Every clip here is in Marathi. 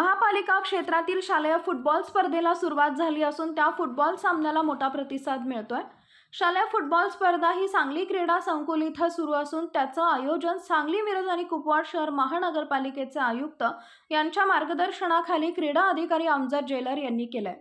महापालिका क्षेत्रातील शालेय फुटबॉल स्पर्धेला सुरुवात झाली असून त्या फुटबॉल सामन्याला मोठा प्रतिसाद मिळतोय. शालेय फुटबॉल स्पर्धा ही सांगली क्रीडा संकुल इथं सुरू असून त्याचं आयोजन सांगली मिरज आणि कुपवाड शहर महानगरपालिकेचे आयुक्त यांच्या मार्गदर्शनाखाली क्रीडा अधिकारी अमजद जेलर यांनी केलंय.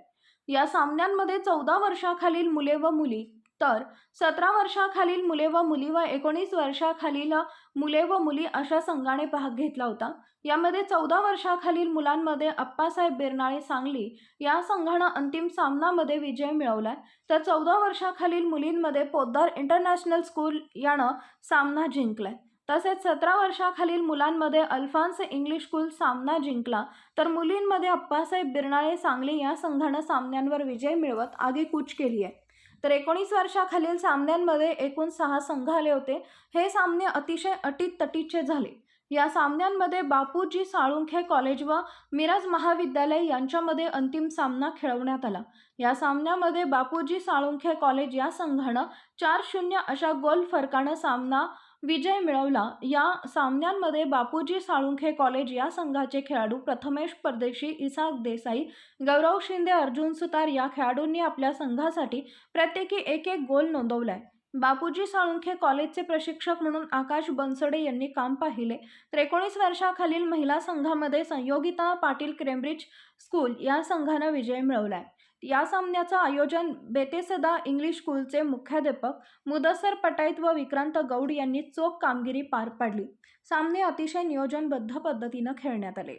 या सामन्यांमध्ये चौदा वर्षाखालील मुले व मुली तर सतरा वर्षाखालील मुले व मुली व एकोणीस वर्षाखालील मुले व मुली अशा संघाने भाग घेतला होता. यामध्ये चौदा वर्षाखालील मुलांमध्ये अप्पासाहेब बिरनाळे सांगली या संघानं अंतिम सामनामध्ये विजय मिळवलाय. तर चौदा वर्षाखालील मुलींमध्ये पोद्दार इंटरनॅशनल स्कूल यानं सामना जिंकलाय. तसेच सतरा वर्षाखालील मुलांमध्ये अल्फान्स इंग्लिश स्कूल सामना जिंकला. तर मुलींमध्ये अप्पासाहेब बिरनाळे सांगली या संघानं सामन्यांवर विजय मिळवत आगेकूच केली आहे तर एकोणीस वर्षाखालील सामन्यांमध्ये एकूण सहा संघ आले होते. हे सामने अतिशय अटीत तटीचे झाले. या सामन्यांमध्ये बापूजी साळुंखे कॉलेज व मिरज महाविद्यालय यांच्यामध्ये अंतिम सामना खेळवण्यात आला. या सामन्यामध्ये बापूजी साळुंखे कॉलेज या संघानं चार शून्य अशा गोल फरकानं सामना विजय मिळवला. या सामन्यांमध्ये बापूजी साळुंखे कॉलेज या संघाचे खेळाडू प्रथमेश परदेशी इसाक देसाई गौरव शिंदे अर्जुन सुतार या खेळाडूंनी आपल्या संघासाठी प्रत्येकी एक एक गोल नोंदवलाय. बापूजी साळुंखे कॉलेजचे प्रशिक्षक म्हणून आकाश बनसडे यांनी काम पाहिले. तर एकोणीस वर्षाखालील महिला संघामध्ये संयोगिता पाटील क्रेम्ब्रिज स्कूल या संघानं विजय मिळवलाय. या सामन्याचं आयोजन बेतेसदा इंग्लिश स्कूलचे मुख्याध्यापक मुदसर पटाईत व विक्रांत गौड यांनी चोख कामगिरी पार पाडली. सामने अतिशय नियोजनबद्ध पद्धतीनं खेळण्यात आले.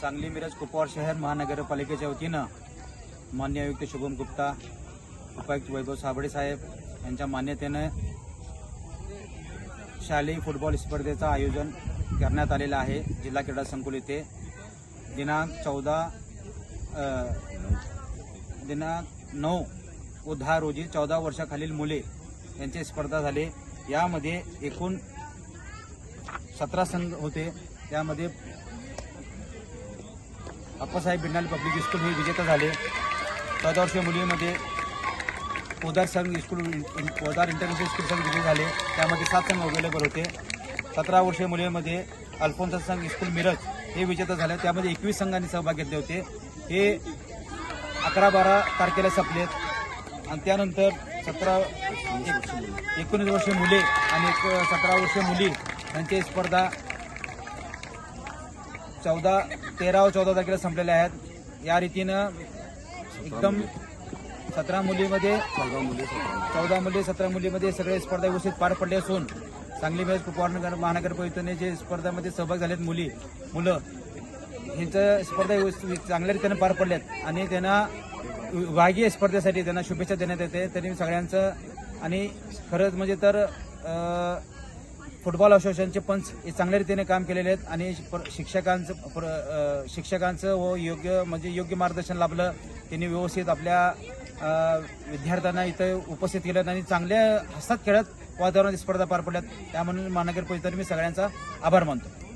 सांगली मिरज कुपवाड शहर महानगरपालिकेच्या वतीनं मान्य आयुक्त शुभम गुप्ता उपायुक्त वैभव साबळे साहेब यांच्या मान्यतेनं शालेय फुटबॉल स्पर्धेचं आयोजन करण्यात आलेलं आहे. जिल्हा क्रीडा संकुल येथे दिनांक चौदा दिनांक नऊ व दहा रोजी चौदा वर्षाखालील मुले यांची स्पर्धा झाले. यामध्ये एकूण सतरा संघ होते. त्यामध्ये अप्पासाहेब बिंडाल पब्लिक स्कूल हे विजेता झाले. चौदा वर्षीय मुलीमध्ये पोदार संघ स्कूल पोदार इंटरनॅशनल स्कूल संघ विजयी झाले त्यामध्ये सात संघ अवेलेबल होते. सतरा वर्षीय मुलीमध्ये अल्फोन्सा संघ स्कूल मिरज हे विजेता झाले. त्यामध्ये एकवीस संघांनी सहभाग घेतले होते. हे अकरा बारा तारखेला संपलेत आणि त्यानंतर सतरा एक- एकोणीस वर्षीय मुले आणि एक सतरा वर्षीय मुली यांची स्पर्धा चौदा तेरा व चौदा तारखेला संपलेल्या आहेत. या रीतीनं एकदम सतरा मुलीमध्ये चौदा मुली सतरा मुलीमध्ये सगळे स्पर्धा व्यवस्थित पार पडले असून सांगली मेज कुपवाड महानगर महानगरपालिकेने जे स्पर्धामध्ये सहभाग झालेत मुली मुलं ह्यांचं स्पर्धा व्यवस्थित चांगल्या रीतीने पार पडल्यात आणि त्यांना विभागीय स्पर्धेसाठी त्यांना शुभेच्छा देण्यात येते. तरी सगळ्यांचं आणि खरंच म्हणजे तर फुटबॉल असोसिएशनचे पंच हे चांगल्या रीतीने काम केलेले आहेत आणि पर- शिक्षकांचं पर- शिक्षकांचं व योग्य म्हणजे योग्य मार्गदर्शन लाभलं. त्यांनी व्यवस्थित आपल्या विद्यार्थ्यांना इथं उपस्थित केलं आणि चांगल्या हसत खेळत वातावरणात स्पर्धा पार पडल्यात. त्यामुळे महानगरपालिकेने मी सगळ्यांचा आभार मानतो.